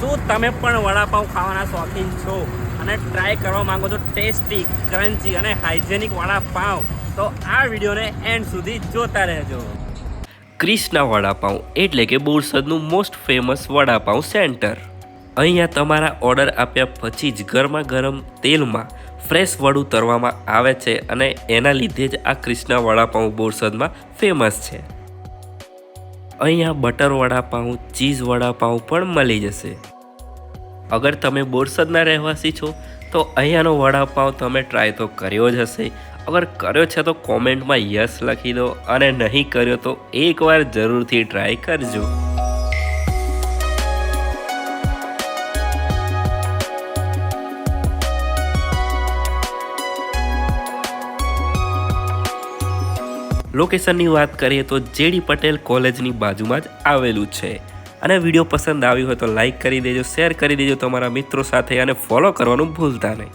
શું તમે પણ વડાપાઉં ખાવાના શોખીન છો? અને ટ્રાય કરવા માંગો છો ટેસ્ટી ક્રન્ચી અને હાઇજેનિક વડાપાઉં, તો આ વિડીયોને એન્ડ સુધી જોતા રહેજો. ક્રિષ્ના વડાપાઉં એટલે કે બોરસદનું મોસ્ટ ફેમસ વડાપાઉં સેન્ટર અહીંયા તમારા ઓર્ડર આપ્યા પછી જ ગરમા ગરમ તેલમાં ફ્રેશ વડું તરવામાં આવે છે અને એના લીધે જ આ ક્રિષ્ના વડાપાઉં બોરસદમાં ફેમસ છે. અહીંયા બટર વડાપાઉં ચીઝ વડાપાઉં પણ મળી જશે. અગર તમે બોરસદના રહેવાસી છો, તો અહીંયાનો વડાપાઉં તમે ટ્રાય તો કર્યો જ હશે. અગર કર્યો છે તો કોમેન્ટમાં યસ લખી દો અને નહીં કર્યો તો એકવાર જરૂરથી ટ્રાય કરજો. લોકેશનની વાત કરીએ તો જેડી પટેલ કોલેજની બાજુમાં જ આવેલું છે. અને વીડિયો પસંદ આવ્યો હોય તો લાઇક કરી દેજો શેર કરી દેજો તમારા મિત્રો સાથે અને ફોલો કરવાનું ભૂલતા નહીં.